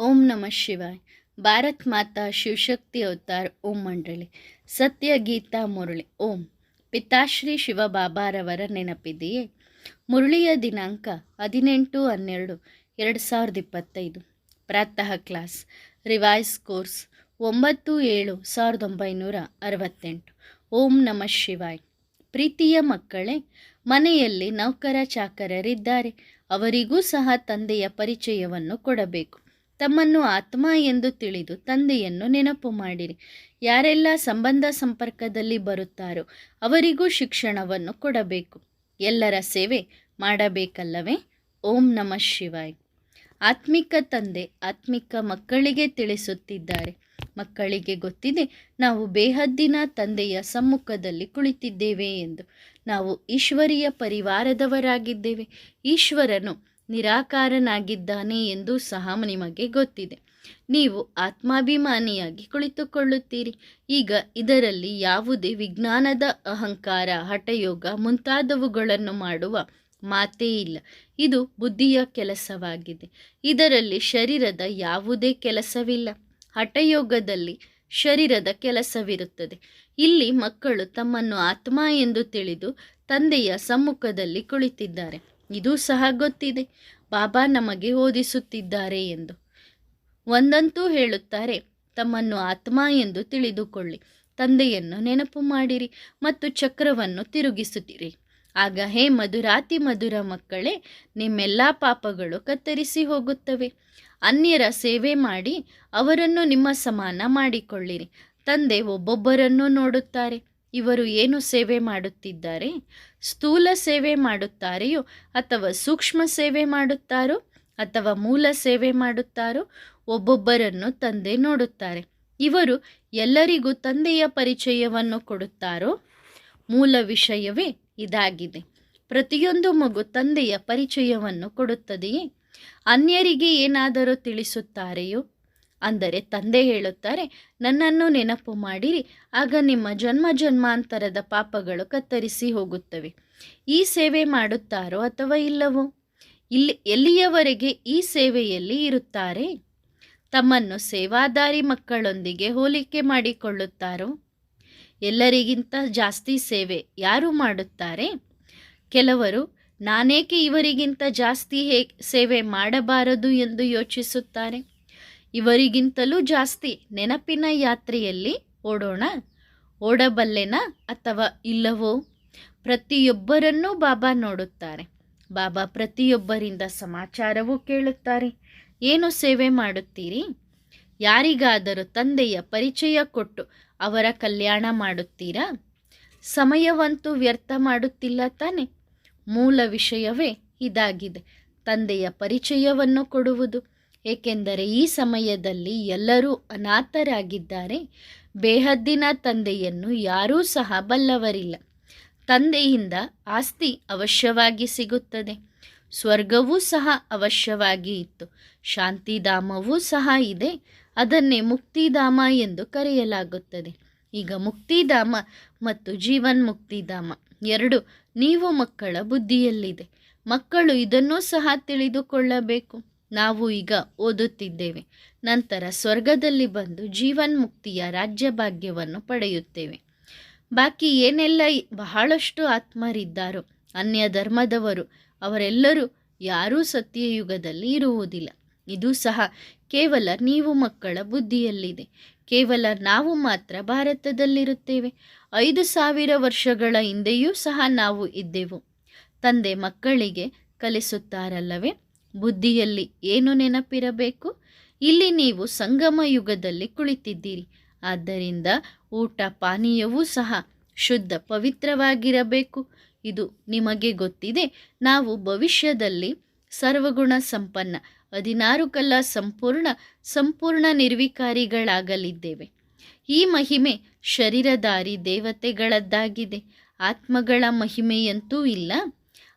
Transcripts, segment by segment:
ಓಂ ನಮಃ ಶಿವಾಯ್. ಭಾರತ್ ಮಾತಾ ಶಿವಶಕ್ತಿ ಅವತಾರ್ ಓಂ ಮಂಡಳಿ. ಸತ್ಯ ಗೀತಾ ಮುರಳಿ. ಓಂ. ಪಿತಾಶ್ರೀ ಶಿವಬಾಬಾರವರ ನೆನಪಿದೆಯೇ? ಮುರಳಿಯ ದಿನಾಂಕ ಹದಿನೆಂಟು ಹನ್ನೆರಡು ಎರಡು ಸಾವಿರದ ಇಪ್ಪತ್ತೈದು. ಪ್ರಾತಃ ಕ್ಲಾಸ್. Revise course. ಒಂಬತ್ತು ಏಳು ಸಾವಿರದ ಒಂಬೈನೂರ ಅರವತ್ತೆಂಟು. ಓಂ ನಮಃ ಶಿವಾಯ್. ಪ್ರೀತಿಯ ಮಕ್ಕಳೇ, ಮನೆಯಲ್ಲಿ ನೌಕರ ಚಾಕರರಿದ್ದಾರೆ. ಅವರಿಗೂ ಸಹ ತಂದೆಯ ಪರಿಚಯವನ್ನು ಕೊಡಬೇಕು. ತಮ್ಮನ್ನು ಆತ್ಮ ಎಂದು ತಿಳಿದು ತಂದೆಯನ್ನು ನೆನಪು ಮಾಡಿರಿ. ಯಾರೆಲ್ಲ ಸಂಬಂಧ ಸಂಪರ್ಕದಲ್ಲಿ ಬರುತ್ತಾರೋ ಅವರಿಗೂ ಶಿಕ್ಷಣವನ್ನು ಕೊಡಬೇಕು. ಎಲ್ಲರ ಸೇವೆ ಮಾಡಬೇಕಲ್ಲವೇ? ಓಂ ನಮಃ ಶಿವಾಯ್. ಆತ್ಮಿಕ ತಂದೆ ಆತ್ಮಿಕ ಮಕ್ಕಳಿಗೆ ತಿಳಿಸುತ್ತಿದ್ದಾರೆ. ಮಕ್ಕಳಿಗೆ ಗೊತ್ತಿದೆ ನಾವು ಬೇಹದ್ದಿನ ತಂದೆಯ ಸಮ್ಮುಖದಲ್ಲಿ ಕುಳಿತಿದ್ದೇವೆ ಎಂದು. ನಾವು ಈಶ್ವರಿಯ ಪರಿವಾರದವರಾಗಿದ್ದೇವೆ. ಈಶ್ವರನು ನಿರಾಕಾರನಾಗಿದ್ದಾನೆ ಎಂದು ಸಹ ನಿಮಗೆ ಗೊತ್ತಿದೆ. ನೀವು ಆತ್ಮಾಭಿಮಾನಿಯಾಗಿ ಕುಳಿತುಕೊಳ್ಳುತ್ತೀರಿ. ಈಗ ಇದರಲ್ಲಿ ಯಾವುದೇ ವಿಜ್ಞಾನದ ಅಹಂಕಾರ, ಹಠಯೋಗ ಮುಂತಾದವುಗಳನ್ನು ಮಾಡುವ ಮಾತೇ ಇಲ್ಲ. ಇದು ಬುದ್ಧಿಯ ಕೆಲಸವಾಗಿದೆ. ಇದರಲ್ಲಿ ಶರೀರದ ಯಾವುದೇ ಕೆಲಸವಿಲ್ಲ. ಹಠಯೋಗದಲ್ಲಿ ಶರೀರದ ಕೆಲಸವಿರುತ್ತದೆ. ಇಲ್ಲಿ ಮಕ್ಕಳು ತಮ್ಮನ್ನು ಆತ್ಮ ಎಂದು ತಿಳಿದು ತಂದೆಯ ಸಮ್ಮುಖದಲ್ಲಿ ಕುಳಿತಿದ್ದಾರೆ. ಇದು ಸಹ ಗೊತ್ತಿದೆ. ಬಾಬಾ ನಮಗೆ ಓದಿಸುತ್ತಿದ್ದಾರೆ ಎಂದು. ಒಂದಂತೂ ಹೇಳುತ್ತಾರೆ, ತಮ್ಮನ್ನು ಆತ್ಮ ಎಂದು ತಿಳಿದುಕೊಳ್ಳಿ. ತಂದೆಯನ್ನು ನೆನಪು ಮಾಡಿರಿ ಮತ್ತು ಚಕ್ರವನ್ನು ತಿರುಗಿಸುತ್ತಿರಿ. ಆಗ ಹೇ ಮಧುರಾತಿ ಮಧುರ ಮಕ್ಕಳೇ, ನಿಮ್ಮೆಲ್ಲ ಪಾಪಗಳು ಕತ್ತರಿಸಿ ಹೋಗುತ್ತವೆ. ಅನ್ಯರ ಸೇವೆ ಮಾಡಿ ಅವರನ್ನು ನಿಮ್ಮ ಸಮಾನ ಮಾಡಿಕೊಳ್ಳಿರಿ. ತಂದೆ ಒಬ್ಬೊಬ್ಬರನ್ನು ನೋಡುತ್ತಾರೆ. ಇವರು ಏನು ಸೇವೆ ಮಾಡುತ್ತಿದ್ದಾರೆ? ಸ್ಥೂಲ ಸೇವೆ ಮಾಡುತ್ತಾರೆಯೋ ಅಥವಾ ಸೂಕ್ಷ್ಮ ಸೇವೆ ಮಾಡುತ್ತಾರೋ ಅಥವಾ ಮೂಲ ಸೇವೆ ಮಾಡುತ್ತಾರೋ ಒಬ್ಬೊಬ್ಬರನ್ನು ತಂದೆ ನೋಡುತ್ತಾರೆ. ಇವರು ಎಲ್ಲರಿಗೂ ತಂದೆಯ ಪರಿಚಯವನ್ನು ಕೊಡುತ್ತಾರೋ? ಮೂಲ ವಿಷಯವೇ ಇದಾಗಿದೆ. ಪ್ರತಿಯೊಂದು ಮಗು ತಂದೆಯ ಪರಿಚಯವನ್ನು ಕೊಡುತ್ತದೆಯೇ? ಅನ್ಯರಿಗೆ ಏನಾದರೂ ತಿಳಿಸುತ್ತಾರೆಯೋ? ಅಂದರೆ ತಂದೆ ಹೇಳುತ್ತಾರೆ, ನನ್ನನ್ನು ನೆನಪು ಮಾಡಿರಿ, ಆಗ ನಿಮ್ಮ ಜನ್ಮ ಜನ್ಮಾಂತರದ ಪಾಪಗಳು ಕತ್ತರಿಸಿ ಹೋಗುತ್ತವೆ. ಈ ಸೇವೆ ಮಾಡುತ್ತಾರೋ ಅಥವಾ ಇಲ್ಲವೋ? ಇಲ್ಲಿ, ಎಲ್ಲಿಯವರೆಗೆ ಈ ಸೇವೆಯಲ್ಲಿ ಇರುತ್ತಾರೆ? ತಮ್ಮನ್ನು ಸೇವಾದಾರಿ ಮಕ್ಕಳೊಂದಿಗೆ ಹೋಲಿಕೆ ಮಾಡಿಕೊಳ್ಳುತ್ತಾರೋ? ಎಲ್ಲರಿಗಿಂತ ಜಾಸ್ತಿ ಸೇವೆ ಯಾರು ಮಾಡುತ್ತಾರೆ? ಕೆಲವರು, ನಾನೇಕೆ ಇವರಿಗಿಂತ ಜಾಸ್ತಿ ಹೇ, ಸೇವೆ ಮಾಡಬಾರದು ಎಂದು ಯೋಚಿಸುತ್ತಾರೆ? ಇವರಿಗಿಂತಲೂ ಜಾಸ್ತಿ ನೆನಪಿನ ಯಾತ್ರೆಯಲ್ಲಿ ಓಡೋಣ, ಓಡಬಲ್ಲೆನಾ ಅಥವಾ ಇಲ್ಲವೋ? ಪ್ರತಿಯೊಬ್ಬರನ್ನೂ ಬಾಬಾ ನೋಡುತ್ತಾರೆ. ಬಾಬಾ ಪ್ರತಿಯೊಬ್ಬರಿಂದ ಸಮಾಚಾರವೂ ಕೇಳುತ್ತಾರೆ. ಏನು ಸೇವೆ ಮಾಡುತ್ತೀರಿ? ಯಾರಿಗಾದರೂ ತಂದೆಯ ಪರಿಚಯ ಕೊಟ್ಟು ಅವರ ಕಲ್ಯಾಣ ಮಾಡುತ್ತೀರಾ? ಸಮಯವಂತೂ ವ್ಯರ್ಥ ಮಾಡುತ್ತಿಲ್ಲ ತಾನೆ. ಮೂಲ ವಿಷಯವೇ ಇದಾಗಿದೆ. ತಂದೆಯ ಪರಿಚಯವನ್ನು ಕೊಡುವುದು. ಏಕೆಂದರೆ ಈ ಸಮಯದಲ್ಲಿ ಎಲ್ಲರೂ ಅನಾಥರಾಗಿದ್ದಾರೆ. ಬೇಹದ್ದಿನ ತಂದೆಯನ್ನು ಯಾರೂ ಸಹ ಬಲ್ಲವರಿಲ್ಲ. ತಂದೆಯಿಂದ ಆಸ್ತಿ ಅವಶ್ಯವಾಗಿ ಸಿಗುತ್ತದೆ. ಸ್ವರ್ಗವೂ ಸಹ ಅವಶ್ಯವಾಗಿ ಇತ್ತು. ಶಾಂತಿಧಾಮವೂ ಸಹ ಇದೆ. ಅದನ್ನೇ ಮುಕ್ತಿಧಾಮ ಎಂದು ಕರೆಯಲಾಗುತ್ತದೆ. ಈಗ ಮುಕ್ತಿಧಾಮ ಮತ್ತು ಜೀವನ್ ಮುಕ್ತಿಧಾಮ ಎರಡು ನೀವು ಮಕ್ಕಳ ಬುದ್ಧಿಯಲ್ಲಿದೆ. ಮಕ್ಕಳು ಇದನ್ನೂ ಸಹ ತಿಳಿದುಕೊಳ್ಳಬೇಕು. ನಾವು ಈಗ ಓದುತ್ತಿದ್ದೇವೆ. ನಂತರ ಸ್ವರ್ಗದಲ್ಲಿ ಬಂದು ಜೀವನ್ ಮುಕ್ತಿಯ ರಾಜ್ಯ ಭಾಗ್ಯವನ್ನು ಪಡೆಯುತ್ತೇವೆ. ಬಾಕಿ ಏನೆಲ್ಲ ಬಹಳಷ್ಟು ಆತ್ಮರಿದ್ದಾರೋ, ಅನ್ಯ ಧರ್ಮದವರು, ಅವರೆಲ್ಲರೂ ಯಾರೂ ಸತ್ಯಯುಗದಲ್ಲಿ ಇರುವುದಿಲ್ಲ. ಇದು ಸಹ ಕೇವಲ ನೀವು ಮಕ್ಕಳ ಬುದ್ಧಿಯಲ್ಲಿದೆ. ಕೇವಲ ನಾವು ಮಾತ್ರ ಭಾರತದಲ್ಲಿರುತ್ತೇವೆ. ಐದು ಸಾವಿರ ವರ್ಷಗಳ ಹಿಂದೆಯೂ ಸಹ ನಾವು ಇದ್ದೆವು. ತಂದೆ ಮಕ್ಕಳಿಗೆ ಕಲಿಸುತ್ತಾರಲ್ಲವೇ? ಬುದ್ಧಿಯಲ್ಲಿ ಏನು ನೆನಪಿರಬೇಕು? ಇಲ್ಲಿ ನೀವು ಸಂಗಮ ಯುಗದಲ್ಲಿ ಕುಳಿತಿದ್ದೀರಿ. ಆದ್ದರಿಂದ ಊಟ ಪಾನೀಯವೂ ಸಹ ಶುದ್ಧ ಪವಿತ್ರವಾಗಿರಬೇಕು. ಇದು ನಿಮಗೆ ಗೊತ್ತಿದೆ, ನಾವು ಭವಿಷ್ಯದಲ್ಲಿ ಸರ್ವಗುಣ ಸಂಪನ್ನ, ಹದಿನಾರು ಕಲ್ಲ ಸಂಪೂರ್ಣ ಸಂಪೂರ್ಣ ನಿರ್ವಿಕಾರಿಗಳಾಗಲಿದ್ದೇವೆ. ಈ ಮಹಿಮೆ ಶರೀರಧಾರಿ ದೇವತೆಗಳದ್ದಾಗಿದೆ. ಆತ್ಮಗಳ ಮಹಿಮೆಯಂತೂ ಇಲ್ಲ.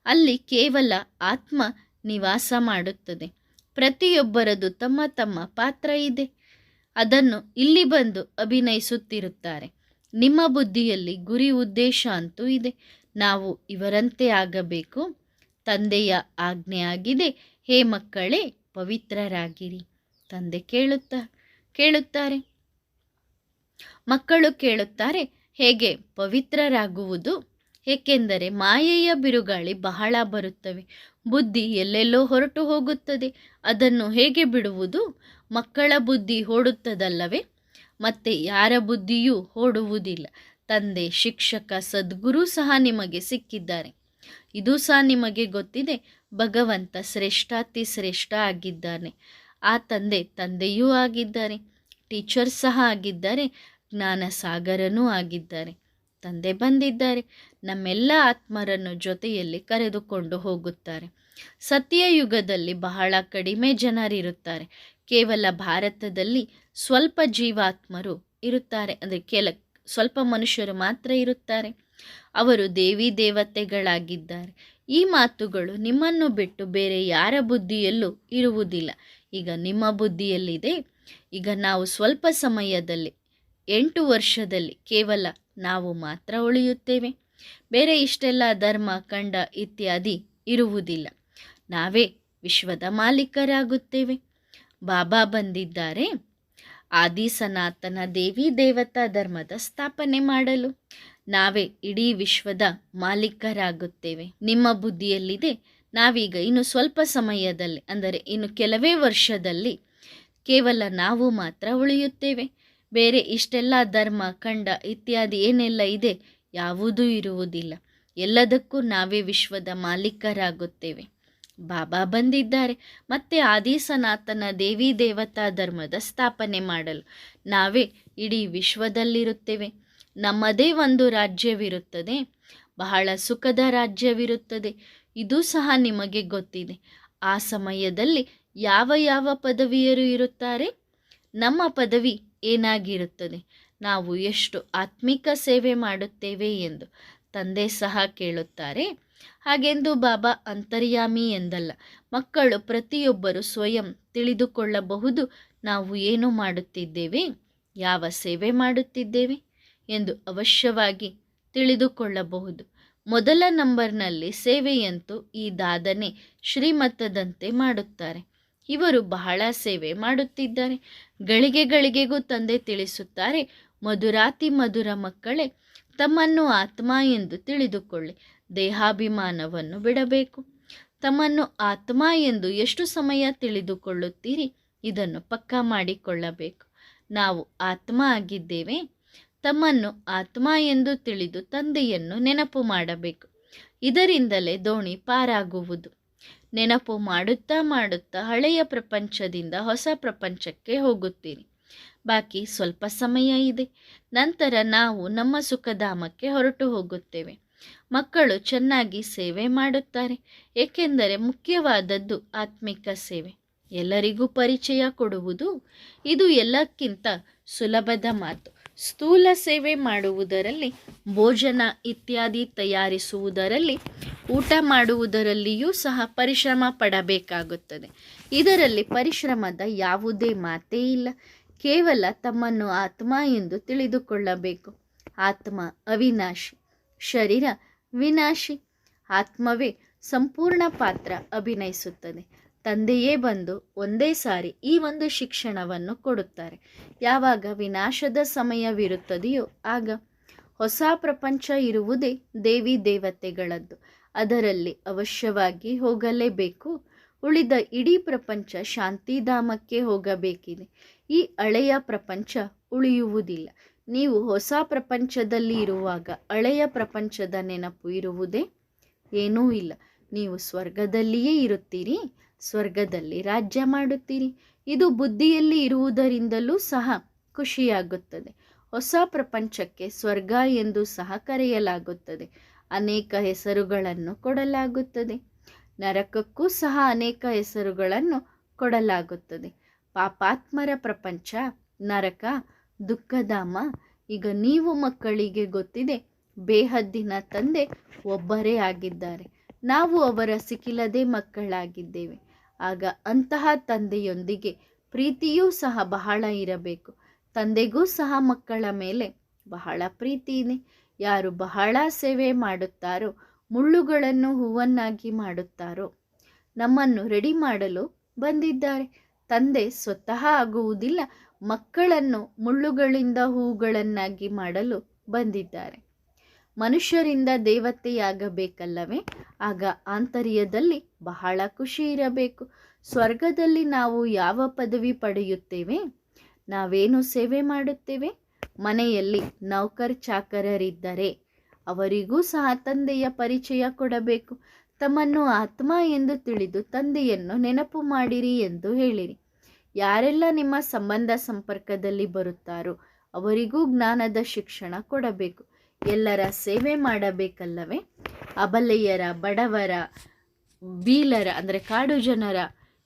ಅಲ್ಲಿ ಕೇವಲ ಆತ್ಮ ನಿವಾಸ ಮಾಡುತ್ತದೆ. ಪ್ರತಿಯೊಬ್ಬರದು ತಮ್ಮ ತಮ್ಮ ಪಾತ್ರ ಇದೆ. ಅದನ್ನು ಇಲ್ಲಿ ಬಂದು ಅಭಿನಯಿಸುತ್ತಿರುತ್ತಾರೆ. ನಿಮ್ಮ ಬುದ್ಧಿಯಲ್ಲಿ ಗುರಿ ಉದ್ದೇಶ ಅಂತೂ ಇದೆ. ನಾವು ಇವರಂತೆ ಆಗಬೇಕು. ತಂದೆಯ ಆಜ್ಞೆಯಾಗಿದೆ. ಹೇ ಮಕ್ಕಳೇ, ಪವಿತ್ರರಾಗಿರಿ. ತಂದೆ ಕೇಳುತ್ತಾ, ಕೇಳುತ್ತಾರೆ. ಮಕ್ಕಳು ಕೇಳುತ್ತಾರೆ, ಹೇಗೆ ಪವಿತ್ರರಾಗುವುದು? ಏಕೆಂದರೆ ಮಾಯೆಯ ಬಿರುಗಾಳಿ ಬಹಳ ಬರುತ್ತವೆ. ಬುದ್ಧಿ ಎಲ್ಲೆಲ್ಲೋ ಹೊರಟು ಹೋಗುತ್ತದೆ. ಅದನ್ನು ಹೇಗೆ ಬಿಡುವುದು? ಮಕ್ಕಳ ಬುದ್ಧಿ ಓಡುತ್ತದಲ್ಲವೇ? ಮತ್ತೆ ಯಾರ ಬುದ್ಧಿಯೂ ಓಡುವುದಿಲ್ಲ. ತಂದೆ, ಶಿಕ್ಷಕ, ಸದ್ಗುರು ಸಹ ನಿಮಗೆ ಸಿಕ್ಕಿದ್ದಾರೆ. ಇದು ಸಹ ನಿಮಗೆ ಗೊತ್ತಿದೆ. ಭಗವಂತ ಶ್ರೇಷ್ಠಾತಿ ಶ್ರೇಷ್ಠ ಆಗಿದ್ದಾನೆ. ಆ ತಂದೆ ತಂದೆಯೂ ಆಗಿದ್ದಾರೆ. ಟೀಚರ್ ಸಹ ಆಗಿದ್ದಾರೆ. ಜ್ಞಾನ ಸಾಗರನೂ ಆಗಿದ್ದಾರೆ. ತಂದೆ ಬಂದಿದ್ದಾರೆ. ನಮ್ಮೆಲ್ಲ ಆತ್ಮರನ್ನು ಜೊತೆಯಲ್ಲಿ ಕರೆದುಕೊಂಡು ಹೋಗುತ್ತಾರೆ. ಸತ್ಯಯುಗದಲ್ಲಿ ಬಹಳ ಕಡಿಮೆ ಜನರಿರುತ್ತಾರೆ ಕೇವಲ ಭಾರತದಲ್ಲಿ ಸ್ವಲ್ಪ ಜೀವಾತ್ಮರು ಇರುತ್ತಾರೆ. ಅಂದರೆ ಕೆಲ, ಸ್ವಲ್ಪ ಮನುಷ್ಯರು ಮಾತ್ರ ಇರುತ್ತಾರೆ. ಅವರು ದೇವಿ ದೇವತೆಗಳಾಗಿದ್ದಾರೆ. ಈ ಮಾತುಗಳು ನಿಮ್ಮನ್ನು ಬಿಟ್ಟು ಬೇರೆ ಯಾರ ಬುದ್ಧಿಯಲ್ಲೂ ಇರುವುದಿಲ್ಲ. ಈಗ ನಿಮ್ಮ ಬುದ್ಧಿಯಲ್ಲಿದೆ. ಈಗ ನಾವು ಸ್ವಲ್ಪ ಸಮಯದಲ್ಲಿ, ಎಂಟು ವರ್ಷದಲ್ಲಿ ಕೇವಲ ನಾವು ಮಾತ್ರ ಉಳಿಯುತ್ತೇವೆ. ಬೇರೆ ಇಷ್ಟೆಲ್ಲ ಧರ್ಮ ಕಂಡ ಇತ್ಯಾದಿ ಇರುವುದಿಲ್ಲ. ನಾವೇ ವಿಶ್ವದ ಮಾಲೀಕರಾಗುತ್ತೇವೆ. ಬಾಬಾ ಬಂದಿದ್ದಾರೆ. ಆದಿ ಸನಾತನ ದೇವಿ ದೇವತಾ ಧರ್ಮದ ಸ್ಥಾಪನೆ ಮಾಡಲು. ನಾವೇ ಇಡೀ ವಿಶ್ವದ ಮಾಲೀಕರಾಗುತ್ತೇವೆ. ನಿಮ್ಮ ಬುದ್ಧಿಯಲ್ಲಿದೆ. ನಾವೀಗ ಇನ್ನು ಸ್ವಲ್ಪ ಸಮಯದಲ್ಲಿ, ಅಂದರೆ ಇನ್ನು ಕೆಲವೇ ವರ್ಷದಲ್ಲಿ ಕೇವಲ ನಾವು ಮಾತ್ರ ಉಳಿಯುತ್ತೇವೆ. ಬೇರೆ ಇಷ್ಟೆಲ್ಲ ಧರ್ಮ, ಖಂಡ ಇತ್ಯಾದಿ ಏನೆಲ್ಲ ಇದೆ ಯಾವುದೂ ಇರುವುದಿಲ್ಲ. ಎಲ್ಲದಕ್ಕೂ ನಾವೇ ವಿಶ್ವದ ಮಾಲೀಕರಾಗುತ್ತೇವೆ. ಬಾಬಾ ಬಂದಿದ್ದಾರೆ. ಮತ್ತೆ ಆದಿ ಸನಾತನ ದೇವಿ ದೇವತಾ ಧರ್ಮದ ಸ್ಥಾಪನೆ ಮಾಡಲು ನಾವೇ ಇಡೀ ವಿಶ್ವದಲ್ಲಿರುತ್ತೇವೆ. ನಮ್ಮದೇ ಒಂದು ರಾಜ್ಯವಿರುತ್ತದೆ. ಬಹಳ ಸುಖದ ರಾಜ್ಯವಿರುತ್ತದೆ. ಇದು ಸಹ ನಿಮಗೆ ಗೊತ್ತಿದೆ. ಆ ಸಮಯದಲ್ಲಿ ಯಾವ ಯಾವ ಪದವಿಯರು ಇರುತ್ತಾರೆ? ನಮ್ಮ ಪದವಿ ಏನಾಗಿರುತ್ತದೆ? ನಾವು ಎಷ್ಟು ಆತ್ಮಿಕ ಸೇವೆ ಮಾಡುತ್ತೇವೆ ಎಂದು ತಂದೆ ಸಹ ಕೇಳುತ್ತಾರೆ. ಹಾಗೆಂದು ಬಾಬಾ ಅಂತರ್ಯಾಮಿ ಎಂದಲ್ಲ, ಮಕ್ಕಳು ಪ್ರತಿಯೊಬ್ಬರು ಸ್ವಯಂ ತಿಳಿದುಕೊಳ್ಳಬಹುದು, ನಾವು ಏನು ಮಾಡುತ್ತಿದ್ದೇವೆ? ಯಾವ ಸೇವೆ ಮಾಡುತ್ತಿದ್ದೇವೆ? ಎಂದು ಅವಶ್ಯವಾಗಿ ತಿಳಿದುಕೊಳ್ಳಬಹುದು. ಮೊದಲ ನಂಬರ್ನಲ್ಲಿ ಸೇವೆಯಂತೂ ಈ ದಾದನೆ ಶ್ರೀಮತದಂತೆ ಮಾಡುತ್ತಾರೆ. ಇವರು ಬಹಳ ಸೇವೆ ಮಾಡುತ್ತಿದ್ದಾರೆ. ಗಳಿಗೆ ಗಳಿಗೆಗೂ ತಂದೆ ತಿಳಿಸುತ್ತಾರೆ. ಮಧುರಾತಿ ಮಧುರ ಮಕ್ಕಳೇ, ತಮ್ಮನ್ನು ಆತ್ಮ ಎಂದು ತಿಳಿದುಕೊಳ್ಳಿ. ದೇಹಾಭಿಮಾನವನ್ನು ಬಿಡಬೇಕು. ತಮ್ಮನ್ನು ಆತ್ಮ ಎಂದು ಎಷ್ಟು ಸಮಯ ತಿಳಿದುಕೊಳ್ಳುತ್ತೀರಿ? ಇದನ್ನು ಪಕ್ಕಾ ಮಾಡಿಕೊಳ್ಳಬೇಕು. ನಾವು ಆತ್ಮ ಆಗಿದ್ದೇವೆ. ತಮ್ಮನ್ನು ಆತ್ಮ ಎಂದು ತಿಳಿದು ತಂದೆಯನ್ನು ನೆನಪು ಮಾಡಬೇಕು. ಇದರಿಂದಲೇ ದೋಣಿ ಪಾರಾಗುವುದು. ನೆನಪು ಮಾಡುತ್ತಾ ಮಾಡುತ್ತಾ ಹಳೆಯ ಪ್ರಪಂಚದಿಂದ ಹೊಸ ಪ್ರಪಂಚಕ್ಕೆ ಹೋಗುತ್ತೀರಿ ಬಾಕಿ ಸ್ವಲ್ಪ ಸಮಯ ಇದೆ. ನಂತರ ನಾವು ನಮ್ಮ ಸುಖಧಾಮಕ್ಕೆ ಹೊರಟು ಹೋಗುತ್ತೇವೆ. ಮಕ್ಕಳು ಚೆನ್ನಾಗಿ ಸೇವೆ ಮಾಡುತ್ತಾರೆ. ಏಕೆಂದರೆ ಮುಖ್ಯವಾದದ್ದು ಆತ್ಮಿಕ ಸೇವೆ. ಎಲ್ಲರಿಗೂ ಪರಿಚಯ ಕೊಡುವುದು ಇದು ಎಲ್ಲಕ್ಕಿಂತ ಸುಲಭದ ಮಾತು. ಸ್ಥೂಲ ಸೇವೆ ಮಾಡುವುದರಲ್ಲಿ, ಭೋಜನ ಇತ್ಯಾದಿ ತಯಾರಿಸುವುದರಲ್ಲಿ, ಊಟ ಮಾಡುವುದರಲ್ಲಿಯೂ ಸಹ ಪರಿಶ್ರಮ ಪಡಬೇಕಾಗುತ್ತದೆ. ಇದರಲ್ಲಿ ಪರಿಶ್ರಮದ ಯಾವುದೇ ಮಾತೇ ಇಲ್ಲ. ಕೇವಲ ತಮ್ಮನ್ನು ಆತ್ಮ ಎಂದು ತಿಳಿದುಕೊಳ್ಳಬೇಕು. ಆತ್ಮ ಅವಿನಾಶಿ, ಶರೀರ ವಿನಾಶಿ. ಆತ್ಮವೇ ಸಂಪೂರ್ಣ ಪಾತ್ರ ಅಭಿನಯಿಸುತ್ತದೆ. ತಂದೆಯೇ ಬಂದು ಒಂದೇ ಸಾರಿ ಈ ಒಂದು ಶಿಕ್ಷಣವನ್ನು ಕೊಡುತ್ತಾರೆ. ಯಾವಾಗ ವಿನಾಶದ ಸಮಯವಿರುತ್ತದೆಯೋ ಆಗ ಹೊಸ ಪ್ರಪಂಚ ಇರುವುದೇ ದೇವಿ ದೇವತೆಗಳದ್ದು. ಅದರಲ್ಲಿ ಅವಶ್ಯವಾಗಿ ಹೋಗಲೇಬೇಕು. ಉಳಿದ ಇಡೀ ಪ್ರಪಂಚ ಶಾಂತಿಧಾಮಕ್ಕೆ ಹೋಗಬೇಕಿದೆ. ಈ ಹಳೆಯ ಪ್ರಪಂಚ ಉಳಿಯುವುದಿಲ್ಲ. ನೀವು ಹೊಸ ಪ್ರಪಂಚದಲ್ಲಿ ಇರುವಾಗ ಹಳೆಯ ಪ್ರಪಂಚದ ನೆನಪು ಇರುವುದೇ ಏನೂ ಇಲ್ಲ. ನೀವು ಸ್ವರ್ಗದಲ್ಲಿಯೇ ಇರುತ್ತೀರಿ. ಸ್ವರ್ಗದಲ್ಲಿ ರಾಜ್ಯ ಮಾಡುತ್ತೀರಿ. ಇದು ಬುದ್ಧಿಯಲ್ಲಿ ಇರುವುದರಿಂದಲೂ ಸಹ ಖುಷಿಯಾಗುತ್ತದೆ. ಹೊಸ ಪ್ರಪಂಚಕ್ಕೆ ಸ್ವರ್ಗ ಎಂದು ಸಹ ಕರೆಯಲಾಗುತ್ತದೆ. ಅನೇಕ ಹೆಸರುಗಳನ್ನು ಕೊಡಲಾಗುತ್ತದೆ. ನರಕಕ್ಕೂ ಸಹ ಅನೇಕ ಹೆಸರುಗಳನ್ನು ಕೊಡಲಾಗುತ್ತದೆ. ಪಾಪಾತ್ಮರ ಪ್ರಪಂಚ, ನರಕ, ದುಃಖಧಾಮ, ಈಗ ನೀವು ಮಕ್ಕಳಿಗೆ ಗೊತ್ತಿದೆ, ಬೇಹದ್ದಿನ ತಂದೆ ಒಬ್ಬರೇ ಆಗಿದ್ದಾರೆ. ನಾವು ಅವರ ಸಿಕ್ಕಿಲ್ಲದೆ ಮಕ್ಕಳಾಗಿದ್ದೇವೆ. ಆಗ ಅಂತಹ ತಂದೆಯೊಂದಿಗೆ ಪ್ರೀತಿಯೂ ಸಹ ಬಹಳ ಇರಬೇಕು. ತಂದೆಗೂ ಸಹ ಮಕ್ಕಳ ಮೇಲೆ ಬಹಳ ಪ್ರೀತಿಯೇ ಇದೆ. ಯಾರು ಬಹಳ ಸೇವೆ ಮಾಡುತ್ತಾರೋ, ಮುಳ್ಳುಗಳನ್ನು ಹೂವನ್ನಾಗಿ ಮಾಡುತ್ತಾರೋ, ನಮ್ಮನ್ನು ರೆಡಿ ಮಾಡಲು ಬಂದಿದ್ದಾರೆ. ತಂದೆ ಸ್ವತಃ ಆಗುವುದಿಲ್ಲ, ಮಕ್ಕಳನ್ನು ಮುಳ್ಳುಗಳಿಂದ ಹೂಗಳನ್ನಾಗಿ ಮಾಡಲು ಬಂದಿದ್ದಾರೆ. ಮನುಷ್ಯರಿಂದ ದೇವತೆಯಾಗಬೇಕಲ್ಲವೇ? ಆಗ ಆಂತರ್ಯದಲ್ಲಿ ಬಹಳ ಖುಷಿ ಇರಬೇಕು. ಸ್ವರ್ಗದಲ್ಲಿ ನಾವು ಯಾವ ಪದವಿ ಪಡೆಯುತ್ತೇವೆ? ನಾವೇನು ಸೇವೆ ಮಾಡುತ್ತೇವೆ? ಮನೆಯಲ್ಲಿ ನೌಕರ್ ಚಾಕರರಿದ್ದರೆ ಅವರಿಗೂ ಸಹ ತಂದೆಯ ಪರಿಚಯ ಕೊಡಬೇಕು. ತಮ್ಮನ್ನು ಆತ್ಮ ಎಂದು ತಿಳಿದು ತಂದೆಯನ್ನು ನೆನಪು ಮಾಡಿರಿ ಎಂದು ಹೇಳಿರಿ. ಯಾರೆಲ್ಲ ನಿಮ್ಮ ಸಂಬಂಧ ಸಂಪರ್ಕದಲ್ಲಿ ಬರುತ್ತಾರೋ ಅವರಿಗೂ ಜ್ಞಾನದ ಶಿಕ್ಷಣ ಕೊಡಬೇಕು. ಎಲ್ಲರ ಸೇವೆ ಮಾಡಬೇಕಲ್ಲವೇ? ಅಬಲೆಯರ, ಬಡವರ, ಬೀಲರ, ಅಂದರೆ ಕಾಡು ಜನರ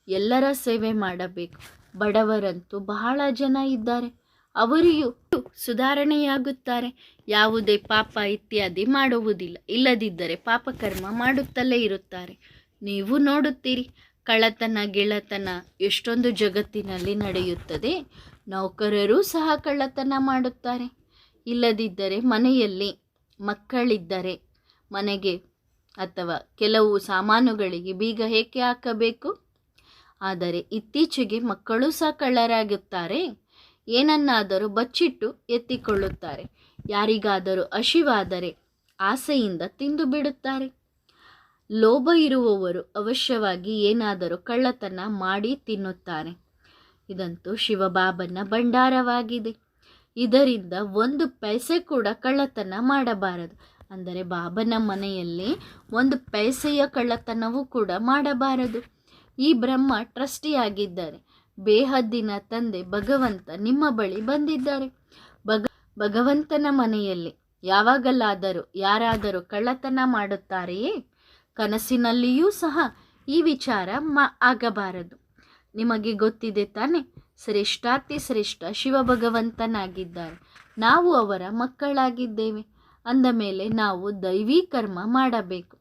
ಎಲ್ಲರ ಸೇವೆ ಮಾಡಬೇಕು. ಬಡವರಂತೂ ಬಹಳ ಜನ ಇದ್ದಾರೆ. ಅವರಿಗೂ ಸುಧಾರಣೆಯಾಗುತ್ತಾರೆ. ಯಾವುದೇ ಪಾಪ ಇತ್ಯಾದಿ ಮಾಡುವುದಿಲ್ಲ. ಇಲ್ಲದಿದ್ದರೆ ಪಾಪಕರ್ಮ ಮಾಡುತ್ತಲೇ ಇರುತ್ತಾರೆ. ನೀವು ನೋಡುತ್ತೀರಿ, ಕಳ್ಳತನ, ಗೆಳತನ ಎಷ್ಟೊಂದು ಜಗತ್ತಿನಲ್ಲಿ ನಡೆಯುತ್ತದೆ. ನೌಕರರೂ ಸಹ ಕಳ್ಳತನ ಮಾಡುತ್ತಾರೆ. ಇಲ್ಲದಿದ್ದರೆ ಮನೆಯಲ್ಲಿ ಮಕ್ಕಳಿದ್ದರೆ ಮನೆಗೆ ಅಥವಾ ಕೆಲವು ಸಾಮಾನುಗಳಿಗೆ ಬೀಗ ಏಕೆ ಹಾಕಬೇಕು? ಆದರೆ ಇತ್ತೀಚೆಗೆ ಮಕ್ಕಳು ಸಹ ಕಳ್ಳರಾಗುತ್ತಾರೆ ಏನನ್ನಾದರೂ ಬಚ್ಚಿಟ್ಟು ಎತ್ತಿಕೊಳ್ಳುತ್ತಾರೆ. ಯಾರಿಗಾದರೂ ಹಸಿವಾದರೆ ಆಸೆಯಿಂದ ತಿಂದು ಬಿಡುತ್ತಾರೆ ಲೋಭ ಇರುವವರು ಅವಶ್ಯವಾಗಿ ಏನಾದರೂ ಕಳ್ಳತನ ಮಾಡಿ ತಿನ್ನುತ್ತಾರೆ. ಇದಂತೂ ಶಿವಬಾಬನ ಭಂಡಾರವಾಗಿದೆ. ಇದರಿಂದ ಒಂದು ಪೈಸೆ ಕೂಡ ಕಳ್ಳತನ ಮಾಡಬಾರದು. ಅಂದರೆ ಬಾಬನ ಮನೆಯಲ್ಲಿ ಒಂದು ಪೈಸೆಯ ಕಳ್ಳತನವೂ ಕೂಡ ಮಾಡಬಾರದು. ಈ ಬ್ರಹ್ಮ ಟ್ರಸ್ಟಿಯಾಗಿದ್ದಾರೆ. ಬೇಹದ್ದಿನ ತಂದೆ ಭಗವಂತ ನಿಮ್ಮ ಬಳಿ ಬಂದಿದ್ದಾರೆ. ಭಗ ಭಗವಂತನ ಮನೆಯಲ್ಲಿ ಯಾವಾಗಲಾದರೂ ಯಾರಾದರೂ ಕಳ್ಳತನ ಮಾಡುತ್ತಾರೆಯೇ? ಕನಸಿನಲ್ಲಿಯೂ ಸಹ ಈ ವಿಚಾರ ಮಾ ಆಗಬಾರದು. ನಿಮಗೆ ಗೊತ್ತಿದೆ ತಾನೆ ಶ್ರೇಷ್ಠಾತಿ ಶ್ರೇಷ್ಠ ಶಿವ ಭಗವಂತನಾಗಿದ್ದಾರೆ ನಾವು ಅವರ ಮಕ್ಕಳಾಗಿದ್ದೇವೆ. ಅಂದ ಮೇಲೆ ನಾವು ದೈವಿ ಕರ್ಮ ಮಾಡಬೇಕು.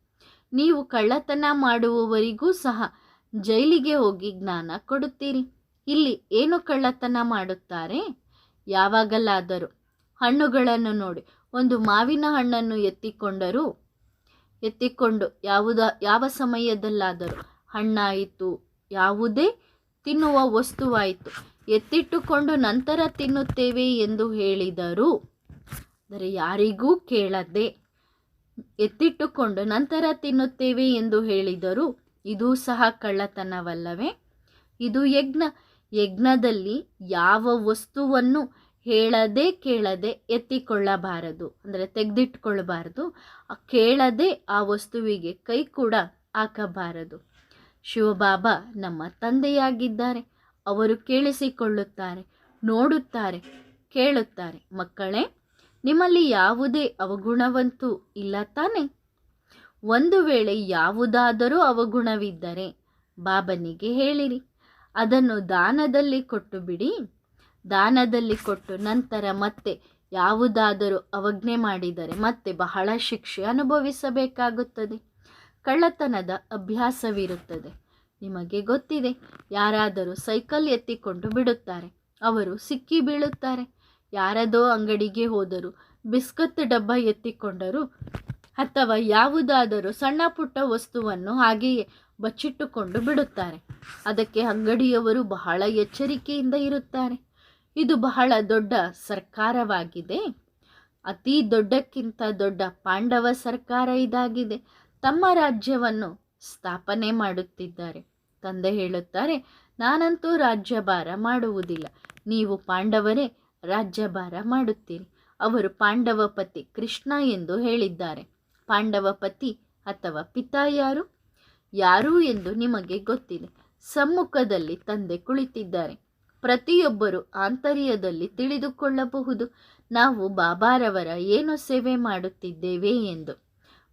ನೀವು ಕಳ್ಳತನ ಮಾಡುವವರಿಗೂ ಸಹ ಜೈಲಿಗೆ ಹೋಗಿ ಜ್ಞಾನ ಕೊಡುತ್ತೀರಿ. ಇಲ್ಲಿ ಏನು ಕಳ್ಳತನ ಮಾಡುತ್ತಾರೆ? ಯಾವಾಗಲಾದರೂ ಹಣ್ಣುಗಳನ್ನು ನೋಡಿ, ಒಂದು ಮಾವಿನ ಹಣ್ಣನ್ನು ಎತ್ತಿಕೊಂಡರೂ, ಎತ್ತಿಕೊಂಡು ಯಾವುದ, ಯಾವ ಸಮಯದಲ್ಲಾದರೂ ಹಣ್ಣಾಯಿತು, ಯಾವುದೇ ತಿನ್ನುವ ವಸ್ತುವಾಯಿತು ಎತ್ತಿಟ್ಟುಕೊಂಡು ನಂತರ ತಿನ್ನುತ್ತೇವೆ ಎಂದು ಹೇಳಿದರು. ಅಂದರೆ ಯಾರಿಗೂ ಕೇಳದೆ ಎತ್ತಿಟ್ಟುಕೊಂಡು ನಂತರ ತಿನ್ನುತ್ತೇವೆ ಎಂದು ಹೇಳಿದರು. ಇದು ಸಹ ಕಳ್ಳತನವಲ್ಲವೇ? ಇದು ಯಜ್ಞ. ಯಜ್ಞದಲ್ಲಿ ಯಾವ ವಸ್ತುವನ್ನು ಹೇಳದೆ ಕೇಳದೆ ಎತ್ತಿಕೊಳ್ಳಬಾರದು. ಅಂದರೆ ತೆಗೆದಿಟ್ಕೊಳ್ಳಬಾರದು ಕೇಳದೆ ಆ ವಸ್ತುವಿಗೆ ಕೈ ಕೂಡ ಹಾಕಬಾರದು. ಶಿವಬಾಬಾ ನಮ್ಮ ತಂದೆಯಾಗಿದ್ದಾರೆ. ಅವರು ಕೇಳಿಸಿಕೊಳ್ಳುತ್ತಾರೆ, ನೋಡುತ್ತಾರೆ, ಕೇಳುತ್ತಾರೆ. ಮಕ್ಕಳೇ, ನಿಮ್ಮಲ್ಲಿ ಯಾವುದೇ ಅವಗುಣವಂತೂ ಇಲ್ಲ ತಾನೆ? ಒಂದು ವೇಳೆ ಯಾವುದಾದರೂ ಅವಗುಣವಿದ್ದರೆ ಬಾಬನಿಗೆ ಹೇಳಿರಿ. ಅದನ್ನು ದಾನದಲ್ಲಿ ಕೊಟ್ಟು ಬಿಡಿ. ದಾನದಲ್ಲಿ ಕೊಟ್ಟು ನಂತರ ಮತ್ತೆ ಯಾವುದಾದರೂ ಅವಜ್ಞೆ ಮಾಡಿದರೆ ಮತ್ತೆ ಬಹಳ ಶಿಕ್ಷೆ ಅನುಭವಿಸಬೇಕಾಗುತ್ತದೆ. ಕಳ್ಳತನದ ಅಭ್ಯಾಸವಿರುತ್ತದೆ. ನಿಮಗೆ ಗೊತ್ತಿದೆ, ಯಾರಾದರೂ ಸೈಕಲ್ ಎತ್ತಿಕೊಂಡು ಬಿಡುತ್ತಾರೆ, ಅವರು ಸಿಕ್ಕಿ ಬೀಳುತ್ತಾರೆ. ಯಾರದೋ ಅಂಗಡಿಗೆ ಹೋದರೂ ಬಿಸ್ಕತ್ ಡಬ್ಬ ಎತ್ತಿಕೊಂಡರು ಅಥವಾ ಯಾವುದಾದರೂ ಸಣ್ಣ ಪುಟ್ಟ ವಸ್ತುವನ್ನು ಹಾಗೆಯೇ ಬಚ್ಚಿಟ್ಟುಕೊಂಡು ಬಿಡುತ್ತಾರೆ. ಅದಕ್ಕೆ ಅಂಗಡಿಯವರು ಬಹಳ ಎಚ್ಚರಿಕೆಯಿಂದ ಇರುತ್ತಾರೆ. ಇದು ಬಹಳ ದೊಡ್ಡ ಸರ್ಕಾರವಾಗಿದೆ. ಅತಿ ದೊಡ್ಡಕ್ಕಿಂತ ದೊಡ್ಡ ಪಾಂಡವ ಸರ್ಕಾರ ಇದಾಗಿದೆ. ತಮ್ಮ ರಾಜ್ಯವನ್ನು ಸ್ಥಾಪನೆ ಮಾಡುತ್ತಿದ್ದಾರೆ. ತಂದೆ ಹೇಳುತ್ತಾರೆ, ನಾನಂತೂ ರಾಜ್ಯಭಾರ ಮಾಡುವುದಿಲ್ಲ. ನೀವು ಪಾಂಡವರೇ, ರಾಜ್ಯಭಾರ ಮಾಡುತ್ತೀರಿ. ಅವರು ಪಾಂಡವ ಪತಿ ಕೃಷ್ಣ ಎಂದು ಹೇಳಿದ್ದಾರೆ. ಪಾಂಡವ ಪತಿ ಅಥವಾ ಪಿತಾ ಯಾರು? ಯಾರು ಎಂದು ನಿಮಗೆ ಗೊತ್ತಿದೆ. ಸಮ್ಮುಖದಲ್ಲಿ ತಂದೆ ಕುಳಿತಿದ್ದಾರೆ. ಪ್ರತಿಯೊಬ್ಬರು ಆಂತರ್ಯದಲ್ಲಿ ತಿಳಿದುಕೊಳ್ಳಬಹುದು. ನಾವು ಬಾಬಾರವರ ಏನು ಸೇವೆ ಮಾಡುತ್ತಿದ್ದೇವೆ ಎಂದು.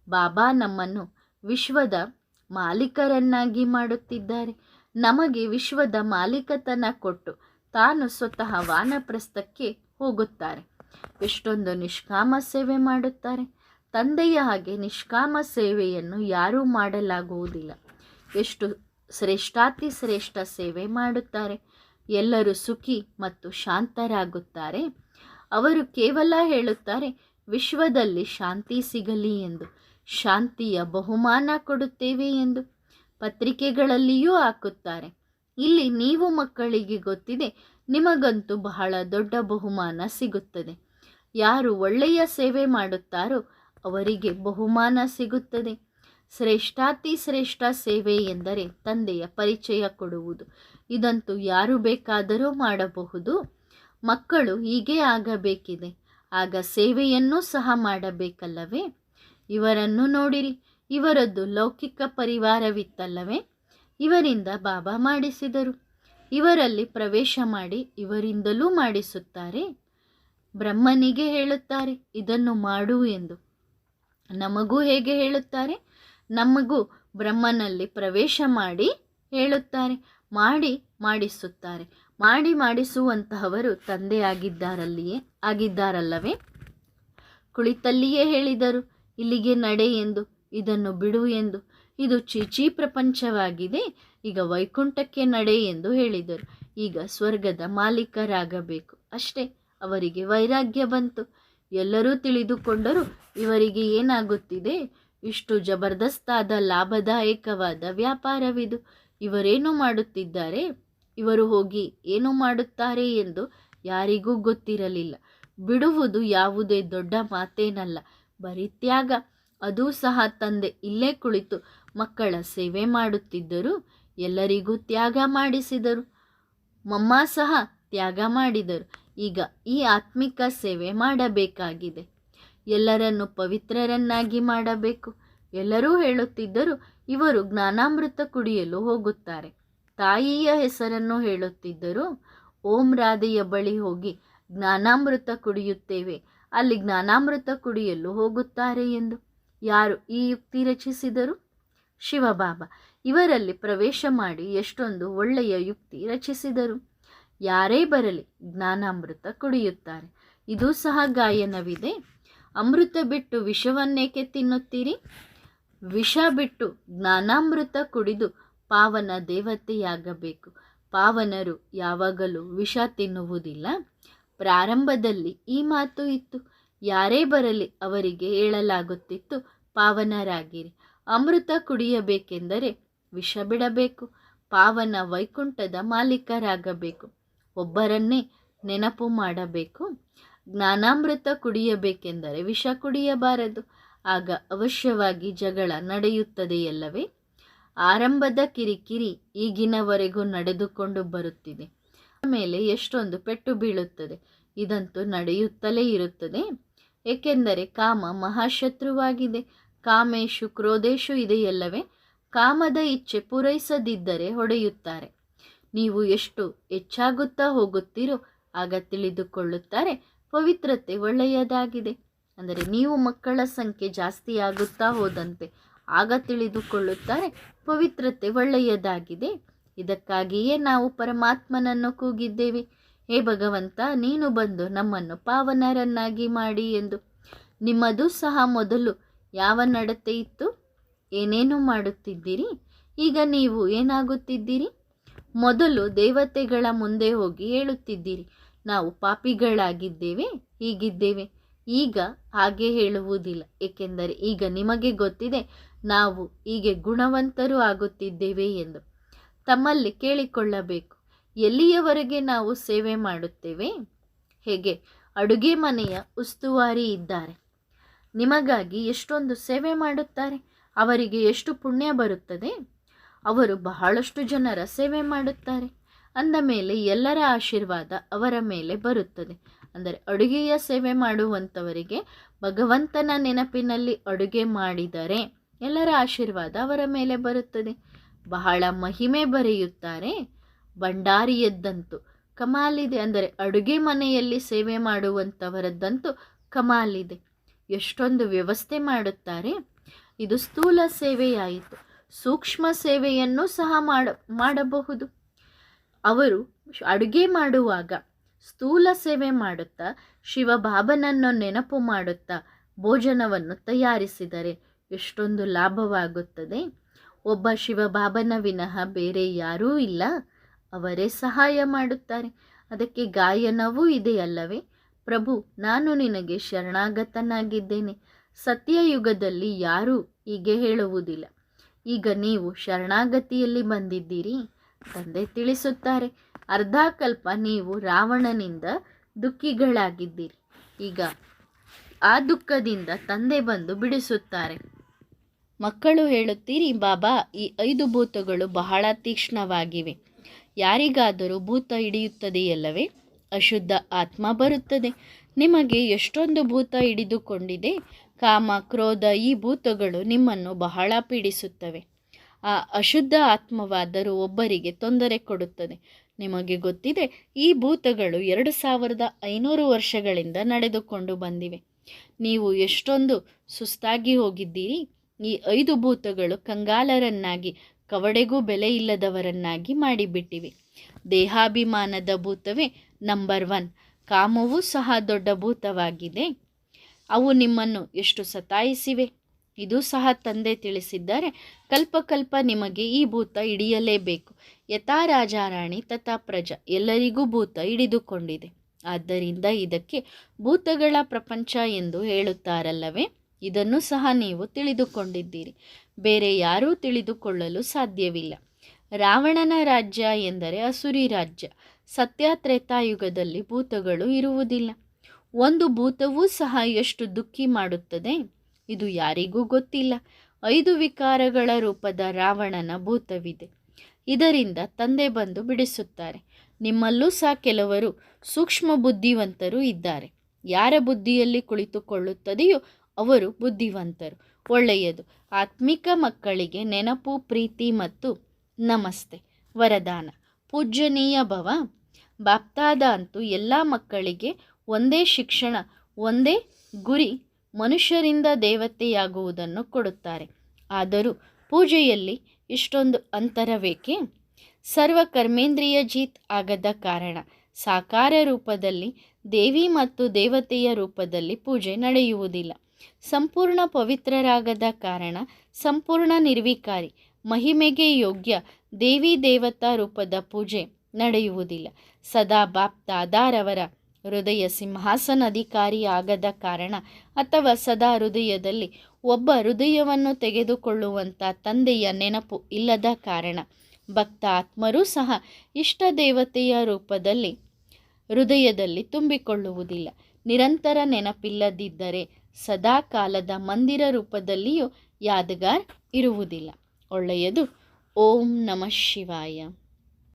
ಬಾಬಾ ನಮ್ಮನ್ನು ವಿಶ್ವದ ಮಾಲೀಕರನ್ನಾಗಿ ಮಾಡುತ್ತಿದ್ದಾರೆ. ನಮಗೆ ವಿಶ್ವದ ಮಾಲೀಕತನ ಕೊಟ್ಟು ತಾನು ಸ್ವತಃ ವಾನಪ್ರಸ್ಥಕ್ಕೆ ಹೋಗುತ್ತಾರೆ. ಎಷ್ಟೊಂದು ನಿಷ್ಕಾಮ ಸೇವೆ ಮಾಡುತ್ತಾರೆ. ತಂದೆಯ ಹಾಗೆ ನಿಷ್ಕಾಮ ಸೇವೆಯನ್ನು ಯಾರೂ ಮಾಡಲಾಗುವುದಿಲ್ಲ. ಎಷ್ಟು ಶ್ರೇಷ್ಠಾತಿ ಶ್ರೇಷ್ಠ ಸೇವೆ ಮಾಡುತ್ತಾರೆ. ಎಲ್ಲರೂ ಸುಖಿ ಮತ್ತು ಶಾಂತರಾಗುತ್ತಾರೆ. ಅವರು ಕೇವಲ ಹೇಳುತ್ತಾರೆ, ವಿಶ್ವದಲ್ಲಿ ಶಾಂತಿ ಸಿಗಲಿ ಎಂದು. ಶಾಂತಿಯ ಬಹುಮಾನ ಕೊಡುತ್ತೇವೆ ಎಂದು ಪತ್ರಿಕೆಗಳಲ್ಲಿಯೂ ಹಾಕುತ್ತಾರೆ. ಇಲ್ಲಿ ನೀವು ಮಕ್ಕಳಿಗೆ ಗೊತ್ತಿದೆ, ನಿಮಗಂತೂ ಬಹಳ ದೊಡ್ಡ ಬಹುಮಾನ ಸಿಗುತ್ತದೆ. ಯಾರು ಒಳ್ಳೆಯ ಸೇವೆ ಮಾಡುತ್ತಾರೋ ಅವರಿಗೆ ಬಹುಮಾನ ಸಿಗುತ್ತದೆ. ಶ್ರೇಷ್ಠಾತಿ ಶ್ರೇಷ್ಠ ಸೇವೆ ಎಂದರೆ ತಂದೆಯ ಪರಿಚಯ ಕೊಡುವುದು. ಇದಂತೂ ಯಾರು ಬೇಕಾದರೂ ಮಾಡಬಹುದು. ಮಕ್ಕಳು ಹೀಗೆ ಆಗಬೇಕಿದೆ. ಆಗ ಸೇವೆಯನ್ನು ಸಹ ಮಾಡಬೇಕಲ್ಲವೇ? ಇವರನ್ನು ನೋಡಿರಿ, ಇವರದ್ದು ಲೌಕಿಕ ಪರಿವಾರವಿತ್ತಲ್ಲವೇ? ಇವರಿಂದ ಬಾಬಾ ಮಾಡಿಸಿದರು. ಇವರಲ್ಲಿ ಪ್ರವೇಶ ಮಾಡಿ ಇವರಿಂದಲೂ ಮಾಡಿಸುತ್ತಾರೆ? ಬ್ರಹ್ಮನಿಗೆ ಹೇಳುತ್ತಾರೆ, ಇದನ್ನು ಮಾಡು ಎಂದು. ನಮಗೂ ಹೇಗೆ ಹೇಳುತ್ತಾರೆ? ನಮಗೂ ಬ್ರಹ್ಮನಲ್ಲಿ ಪ್ರವೇಶ ಮಾಡಿ ಹೇಳುತ್ತಾರೆ, ಮಾಡಿ ಮಾಡಿಸುತ್ತಾರೆ. ಮಾಡಿ ಮಾಡಿಸುವಂತಹವರು ತಂದೆಯಾಗಿದ್ದಾರಲ್ಲಿಯೇ, ಆಗಿದ್ದಾರಲ್ಲವೇ? ಕುಳಿತಲ್ಲಿಯೇ ಹೇಳಿದರು ಇಲ್ಲಿಗೆ ನಡೆ ಎಂದು, ಇದನ್ನು ಬಿಡು ಎಂದು. ಇದು ಚೀಚಿ ಪ್ರಪಂಚವಾಗಿದೆ. ಈಗ ವೈಕುಂಠಕ್ಕೆ ನಡೆ ಎಂದು ಹೇಳಿದರು. ಈಗ ಸ್ವರ್ಗದ ಮಾಲೀಕರಾಗಬೇಕು. ಅಷ್ಟೇ, ಅವರಿಗೆ ವೈರಾಗ್ಯ ಬಂತು. ಎಲ್ಲರೂ ತಿಳಿದುಕೊಂಡರು, ಇವರಿಗೆ ಏನಾಗುತ್ತಿದೆ? ಇಷ್ಟು ಜಬರ್ದಸ್ತಾದ, ಲಾಭದಾಯಕವಾದ ವ್ಯಾಪಾರವಿದು. ಇವರೇನು ಮಾಡುತ್ತಿದ್ದಾರೆ? ಇವರು ಹೋಗಿ ಏನು ಮಾಡುತ್ತಾರೆ ಎಂದು ಯಾರಿಗೂ ಗೊತ್ತಿರಲಿಲ್ಲ. ಬಿಡುವುದು ಯಾವುದೇ ದೊಡ್ಡ ಮಾತೇನಲ್ಲ. ಬರೀ ತ್ಯಾಗ. ಅದೂ ಸಹ ತಂದೆ ಇಲ್ಲೇ ಕುಳಿತು ಮಕ್ಕಳ ಸೇವೆ ಮಾಡುತ್ತಿದ್ದರು. ಎಲ್ಲರಿಗೂ ತ್ಯಾಗ ಮಾಡಿಸಿದರು. ಮಮ್ಮ ಸಹ ತ್ಯಾಗ ಮಾಡಿದರು. ಈಗ ಈ ಆತ್ಮಿಕ ಸೇವೆ ಮಾಡಬೇಕಾಗಿದೆ. ಎಲ್ಲರನ್ನು ಪವಿತ್ರರನ್ನಾಗಿ ಮಾಡಬೇಕು. ಎಲ್ಲರೂ ಹೇಳುತ್ತಿದ್ದರು, ಇವರು ಜ್ಞಾನಾಮೃತ ಕುಡಿಯಲು ಹೋಗುತ್ತಾರೆ. ತಾಯಿಯ ಹೆಸರನ್ನು ಹೇಳುತ್ತಿದ್ದರು, ಓಂ ರಾಧೆಯ ಬಳಿ ಹೋಗಿ ಜ್ಞಾನಾಮೃತ ಕುಡಿಯುತ್ತೇವೆ. ಅಲ್ಲಿ ಜ್ಞಾನಾಮೃತ ಕುಡಿಯಲು ಹೋಗುತ್ತಾರೆ ಎಂದು. ಯಾರು ಈ ಯುಕ್ತಿ ರಚಿಸಿದರು? ಶಿವಬಾಬಾ. ಇವರಲ್ಲಿ ಪ್ರವೇಶ ಮಾಡಿ ಎಷ್ಟೊಂದು ಒಳ್ಳೆಯ ಯುಕ್ತಿ ರಚಿಸಿದರು. ಯಾರೇ ಬರಲಿ ಜ್ಞಾನಾಮೃತ ಕುಡಿಯುತ್ತಾರೆ. ಇದು ಸಹ ಗಾಯನವಿದೆ. ಅಮೃತ ಬಿಟ್ಟು ವಿಷವನ್ನೇಕೆ ತಿನ್ನುತ್ತೀರಿ? ವಿಷ ಬಿಟ್ಟು ಜ್ಞಾನಾಮೃತ ಕುಡಿದು ಪಾವನ ದೇವತೆಯಾಗಬೇಕು. ಪಾವನರು ಯಾವಾಗಲೂ ವಿಷ ತಿನ್ನುವುದಿಲ್ಲ. ಪ್ರಾರಂಭದಲ್ಲಿ ಈ ಮಾತು ಇತ್ತು. ಯಾರೇ ಬರಲಿ ಅವರಿಗೆ ಹೇಳಲಾಗುತ್ತಿತ್ತು, ಪಾವನರಾಗಿರಿ. ಅಮೃತ ಕುಡಿಯಬೇಕೆಂದರೆ ವಿಷ ಬಿಡಬೇಕು. ಪಾವನ ವೈಕುಂಠದ ಮಾಲೀಕರಾಗಬೇಕು. ಒಬ್ಬರನ್ನೇ ನೆನಪು ಮಾಡಬೇಕು. ಜ್ಞಾನಾಮೃತ ಕುಡಿಯಬೇಕೆಂದರೆ ವಿಷ ಕುಡಿಯಬಾರದು. ಆಗ ಅವಶ್ಯವಾಗಿ ಜಗಳ ನಡೆಯುತ್ತದೆಯಲ್ಲವೇ? ಆರಂಭದ ಕಿರಿಕಿರಿ ಈಗಿನವರೆಗೂ ನಡೆದುಕೊಂಡು ಬರುತ್ತಿದೆ. ಮೇಲೆ ಎಷ್ಟೊಂದು ಪೆಟ್ಟು ಬೀಳುತ್ತದೆ. ಇದಂತೂ ನಡೆಯುತ್ತಲೇ ಇರುತ್ತದೆ. ಏಕೆಂದರೆ ಕಾಮ ಮಹಾಶತ್ರುವಾಗಿದೆ. ಕಾಮೇಶು ಕ್ರೋಧೇಶು ಇದೆಯಲ್ಲವೇ? ಕಾಮದ ಇಚ್ಛೆ ಪೂರೈಸದಿದ್ದರೆ ಹೊಡೆಯುತ್ತಾರೆ. ನೀವು ಎಷ್ಟು ಹೆಚ್ಚಾಗುತ್ತಾ ಹೋಗುತ್ತೀರೋ ಆಗ ತಿಳಿದುಕೊಳ್ಳುತ್ತಾರೆ. ಪವಿತ್ರತೆ ಒಳ್ಳೆಯದಾಗಿದೆ. ಅಂದರೆ ನೀವು ಮಕ್ಕಳ ಸಂಖ್ಯೆ ಜಾಸ್ತಿ ಆಗುತ್ತಾ ಹೋದಂತೆ ಆಗ ತಿಳಿದುಕೊಳ್ಳುತ್ತಾರೆ. ಪವಿತ್ರತೆ ಒಳ್ಳೆಯದಾಗಿದೆ. ಇದಕ್ಕಾಗಿಯೇ ನಾವು ಪರಮಾತ್ಮನನ್ನು ಕೂಗಿದ್ದೇವೆ. ಹೇ ಭಗವಂತ, ನೀನು ಬಂದು ನಮ್ಮನ್ನು ಪಾವನರನ್ನಾಗಿ ಮಾಡಿ ಎಂದು. ನಿಮ್ಮದು ಸಹ ಮೊದಲು. ಯಾವ ನಡತೆ ಇತ್ತು? ಏನೇನು ಮಾಡುತ್ತಿದ್ದೀರಿ? ಈಗ ನೀವು ಏನಾಗುತ್ತಿದ್ದೀರಿ? ಮೊದಲು ದೇವತೆಗಳ ಮುಂದೆ ಹೋಗಿ ಹೇಳುತ್ತಿದ್ದೀರಿ. ನಾವು ಪಾಪಿಗಳಾಗಿದ್ದೇವೆ, ಹೀಗಿದ್ದೇವೆ. ಈಗ ಹಾಗೆ ಹೇಳುವುದಿಲ್ಲ. ಏಕೆಂದರೆ ಈಗ ನಿಮಗೆ ಗೊತ್ತಿದೆ, ನಾವು ಹೀಗೆ ಗುಣವಂತರು ಆಗುತ್ತಿದ್ದೇವೆ ಎಂದು. ತಮ್ಮಲ್ಲಿ ಕೇಳಿಕೊಳ್ಳಬೇಕು. ಎಲ್ಲಿಯವರೆಗೆ ನಾವು ಸೇವೆ ಮಾಡುತ್ತೇವೆ? ಹೇಗೆ? ಅಡುಗೆ ಮನೆಯ ಉಸ್ತುವಾರಿ ಇದ್ದಾರೆ. ನಿಮಗಾಗಿ ಎಷ್ಟೊಂದು ಸೇವೆ ಮಾಡುತ್ತಾರೆ? ಅವರಿಗೆ ಎಷ್ಟು ಪುಣ್ಯ ಬರುತ್ತದೆ? ಅವರು ಬಹಳಷ್ಟು ಜನರ ಸೇವೆ ಮಾಡುತ್ತಾರೆ. ಅಂದ ಮೇಲೆ ಎಲ್ಲರ ಆಶೀರ್ವಾದ ಅವರ ಮೇಲೆ ಬರುತ್ತದೆ. ಅಂದರೆ ಅಡುಗೆಯ ಸೇವೆ ಮಾಡುವಂಥವರಿಗೆ ಭಗವಂತನ ನೆನಪಿನಲ್ಲಿ ಅಡುಗೆ ಮಾಡಿದರೆ ಎಲ್ಲರ ಆಶೀರ್ವಾದ ಅವರ ಮೇಲೆ ಬರುತ್ತದೆ. ಬಹಳ ಮಹಿಮೆ ಬರೆಯುತ್ತಾರೆ. ಭಂಡಾರಿಯದ್ದಂತೂ, ಕಮಾಲಿದೆ ಅಂದರೆ ಅಡುಗೆ ಮನೆಯಲ್ಲಿ ಸೇವೆ ಮಾಡುವಂಥವರದ್ದಂತೂ ಕಮಾಲಿದೆ. ಎಷ್ಟೊಂದು ವ್ಯವಸ್ಥೆ ಮಾಡುತ್ತಾರೆ. ಇದು ಸ್ಥೂಲ ಸೇವೆಯಾಯಿತು. ಸೂಕ್ಷ್ಮ ಸೇವೆಯನ್ನು ಸಹ ಮಾಡ, ಮಾಡಬಹುದು. ಅವರು ಅಡುಗೆ ಮಾಡುವಾಗ ಸ್ಥೂಲ ಸೇವೆ ಮಾಡುತ್ತಾ, ಶಿವಬಾಬನನ್ನು ನೆನಪು ಮಾಡುತ್ತಾ ಭೋಜನವನ್ನು ತಯಾರಿಸಿದರೆ ಎಷ್ಟೊಂದು ಲಾಭವಾಗುತ್ತದೆ. ಒಬ್ಬ ಶಿವಬಾಬನ ವಿನಃ ಬೇರೆ ಯಾರೂ ಇಲ್ಲ. ಅವರೇ ಸಹಾಯ ಮಾಡುತ್ತಾರೆ. ಅದಕ್ಕೆ ಗಾಯನವೂ ಇದೆಯಲ್ಲವೇ ಪ್ರಭು, ನಾನು ನಿನಗೆ ಶರಣಾಗತನಾಗಿದ್ದೇನೆ. ಸತ್ಯಯುಗದಲ್ಲಿ ಯಾರೂ ಹೀಗೆ ಹೇಳುವುದಿಲ್ಲ. ಈಗ ನೀವು ಶರಣಾಗತಿಯಲ್ಲಿ ಬಂದಿದ್ದೀರಿ. ತಂದೆ ತಿಳಿಸುತ್ತಾರೆ. ಅರ್ಧ ಕಲ್ಪ ನೀವು ರಾವಣನಿಂದ ದುಃಖಿಗಳಾಗಿದ್ದೀರಿ. ಈಗ ಆ ದುಃಖದಿಂದ ತಂದೆ ಬಂದು ಬಿಡಿಸುತ್ತಾರೆ. ಮಕ್ಕಳು ಹೇಳುತ್ತೀರಿ, ಬಾಬಾ, ಈ ಐದು ಭೂತಗಳು ಬಹಳ ತೀಕ್ಷ್ಣವಾಗಿವೆ. ಯಾರಿಗಾದರೂ ಭೂತ ಹಿಡಿಯುತ್ತದೆಯಲ್ಲವೇ? ಅಶುದ್ಧ ಆತ್ಮ ಬರುತ್ತದೆ. ನಿಮಗೆ ಎಷ್ಟೊಂದು ಭೂತ ಹಿಡಿದುಕೊಂಡಿದೆ? ಕಾಮ, ಕ್ರೋಧ ಈ ಭೂತಗಳು ನಿಮ್ಮನ್ನು ಬಹಳ ಪೀಡಿಸುತ್ತವೆ. ಆ ಅಶುದ್ಧ ಆತ್ಮವಾದರೂ ಒಬ್ಬರಿಗೆ ತೊಂದರೆ ಕೊಡುತ್ತದೆ. ನಿಮಗೆ ಗೊತ್ತಿದೆ, ಈ ಭೂತಗಳು ಎರಡು ಸಾವಿರದ ಐನೂರು ವರ್ಷಗಳಿಂದ ನಡೆದುಕೊಂಡು ಬಂದಿವೆ. ನೀವು ಎಷ್ಟೊಂದು ಸುಸ್ತಾಗಿ ಹೋಗಿದ್ದೀರಿ? ಈ ಐದು ಭೂತಗಳು ಕಂಗಾಲರನ್ನಾಗಿ, ಕವಡೆಗೂ ಬೆಲೆ ಇಲ್ಲದವರನ್ನಾಗಿ ಮಾಡಿಬಿಟ್ಟಿವೆ. ದೇಹಾಭಿಮಾನದ ಭೂತವೇ ನಂಬರ್ ಒನ್. ಕಾಮವೂ ಸಹ ದೊಡ್ಡ ಭೂತವಾಗಿದೆ. ಅವು ನಿಮ್ಮನ್ನು ಎಷ್ಟು ಸತಾಯಿಸಿವೆ? ಇದು ಸಹ ತಂದೆ ತಿಳಿಸಿದ್ದಾರೆ. ಕಲ್ಪ ಕಲ್ಪ ನಿಮಗೆ ಈ ಭೂತ ಹಿಡಿಯಲೇಬೇಕು. ಯಥಾ ರಾಜಾರಾಣಿ ತಥಾ ಪ್ರಜಾ ಎಲ್ಲರಿಗೂ ಭೂತ ಹಿಡಿದುಕೊಂಡಿದೆ. ಆದ್ದರಿಂದ ಇದಕ್ಕೆ ಭೂತಗಳ ಪ್ರಪಂಚ ಎಂದು ಹೇಳುತ್ತಾರಲ್ಲವೇ? ಇದನ್ನು ಸಹ ನೀವು ತಿಳಿದುಕೊಂಡಿದ್ದೀರಿ. ಬೇರೆ ಯಾರೂ ತಿಳಿದುಕೊಳ್ಳಲು ಸಾಧ್ಯವಿಲ್ಲ. ರಾವಣನ ರಾಜ್ಯ ಎಂದರೆ ಅಸುರಿ ರಾಜ್ಯ. ಸತ್ಯ ತ್ರೇತಾಯುಗದಲ್ಲಿ ಭೂತಗಳು ಇರುವುದಿಲ್ಲ. ಒಂದು ಭೂತವೂ ಸಹ ಎಷ್ಟು ದುಃಖಿ ಮಾಡುತ್ತದೆ? ಇದು ಯಾರಿಗೂ ಗೊತ್ತಿಲ್ಲ. ಐದು ವಿಕಾರಗಳ ರೂಪದ ರಾವಣನ ಭೂತವಿದೆ. ಇದರಿಂದ ತಂದೆ ಬಂದು ಬಿಡಿಸುತ್ತಾರೆ. ನಿಮ್ಮಲ್ಲೂ ಸಹ ಕೆಲವರು ಸೂಕ್ಷ್ಮ ಬುದ್ಧಿವಂತರು ಇದ್ದಾರೆ. ಯಾರ ಬುದ್ಧಿಯಲ್ಲಿ ಕುಳಿತುಕೊಳ್ಳುತ್ತದೆಯೋ ಅವರು ಬುದ್ಧಿವಂತರು. ಒಳ್ಳೆಯದು. ಆತ್ಮಿಕ ಮಕ್ಕಳಿಗೆ ನೆನಪು, ಪ್ರೀತಿ ಮತ್ತು ನಮಸ್ತೆ. ವರದಾನ. ಪೂಜ್ಯನೀಯ ಭವ. ಬಾಪ್ತಾದ ಅಂತೂ ಎಲ್ಲ ಮಕ್ಕಳಿಗೆ ಒಂದೇ ಶಿಕ್ಷಣ, ಒಂದೇ ಗುರಿ ಮನುಷ್ಯರಿಂದ ದೇವತೆಯಾಗುವುದನ್ನು ಕೊಡುತ್ತಾರೆ. ಆದರೂ ಪೂಜೆಯಲ್ಲಿ ಇಷ್ಟೊಂದು ಅಂತರವೇಕೆ? ಸರ್ವ ಕರ್ಮೇಂದ್ರಿಯ ಜೀತ್ ಆಗದ ಕಾರಣ ಸಾಕಾರ ರೂಪದಲ್ಲಿ ದೇವಿ ಮತ್ತು ದೇವತೆಯ ರೂಪದಲ್ಲಿ ಪೂಜೆ ನಡೆಯುವುದಿಲ್ಲ. ಸಂಪೂರ್ಣ ಪವಿತ್ರರಾಗದ ಕಾರಣ, ಸಂಪೂರ್ಣ ನಿರ್ವಿಕಾರಿ, ಮಹಿಮೆಗೆ ಯೋಗ್ಯ ದೇವಿ ದೇವತಾ ರೂಪದ ಪೂಜೆ ನಡೆಯುವುದಿಲ್ಲ. ಸದಾ ಬಾಪ್ತಾದಾರವರ ಹೃದಯ ಸಿಂಹಾಸನ ಆಗದ ಕಾರಣ ಅಥವಾ ಸದಾ ಹೃದಯದಲ್ಲಿ ಒಬ್ಬ ಹೃದಯವನ್ನು ತೆಗೆದುಕೊಳ್ಳುವಂಥ ತಂದೆಯ ನೆನಪು ಇಲ್ಲದ ಕಾರಣ, ಭಕ್ತ ಆತ್ಮರೂ ಸಹ ಇಷ್ಟ ದೇವತೆಯ ರೂಪದಲ್ಲಿ ಹೃದಯದಲ್ಲಿ ತುಂಬಿಕೊಳ್ಳುವುದಿಲ್ಲ. ನಿರಂತರ ನೆನಪಿಲ್ಲದಿದ್ದರೆ ಸದಾ ಕಾಲದ ಮಂದಿರ ರೂಪದಲ್ಲಿಯೂ ಯಾದಗಾರ್ ಇರುವುದಿಲ್ಲ. ಒಳ್ಳೆಯದು. ಓಂ ನಮಃ ಶಿವಾಯ.